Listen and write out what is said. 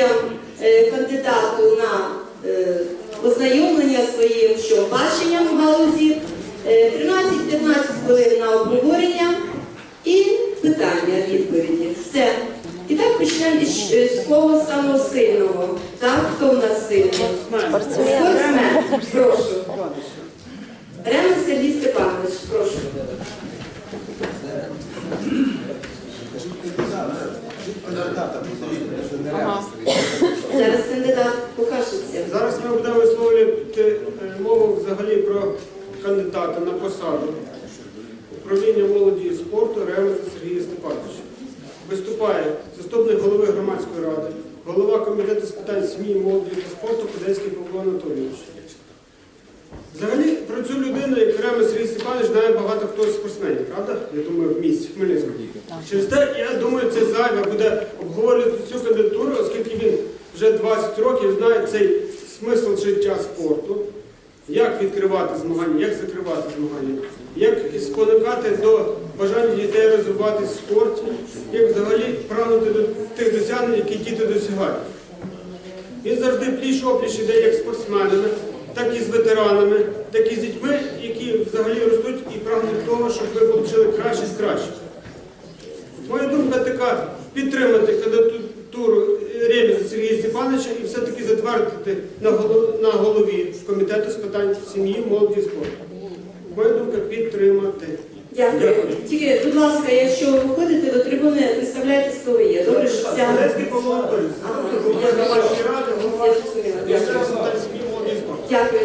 діям е, кандидату на е, ознайомлення своїм що баченням в галузі, е, 13-15 хвилин на обговорення і питання, відповіді. Все. І так почнемо е, слова самого сильного. Так, хто в нас сильний? Спортсмен. Прошу. Рема Сергій Степанович, прошу. Зараз висловлювати е, взагалі про кандидата на посаду управління молоді і спорту Ремеса Сергія Степановича. Виступає заступник голови громадської ради, голова комітету з питань сім'ї, молоді та спорту Кудецький Павло Анатолійович. Взагалі про цю людину, як Ремес Сергій Степанович, знає багато хто з спортсменів, правда? Я думаю, в місті Хмельницькому. Через те, я думаю, це зайве буде обговорювати цю кандидатуру, оскільки він вже 20 років знає цей смисл життя спорту, як відкривати змагання, як закривати змагання, як спонукати до бажання дітей розвиватися в спорті, як взагалі прагнути до тих досягнень, які діти досягають. Він завжди пліч опліч іде як спортсменами, так і з ветеранами, так і з дітьми, які взагалі ростуть і прагнуть того, щоб ви отримали краще з краще. Моя думка така підтримати кандидатуру затвердити на голові комітету з питань сім'ї, молоді і спорту. Моя думка підтримати. Дякую. Тільки, будь ласка, якщо ви виходите до трибуни, виставляйте слово є. Добре, що вся... Дякую.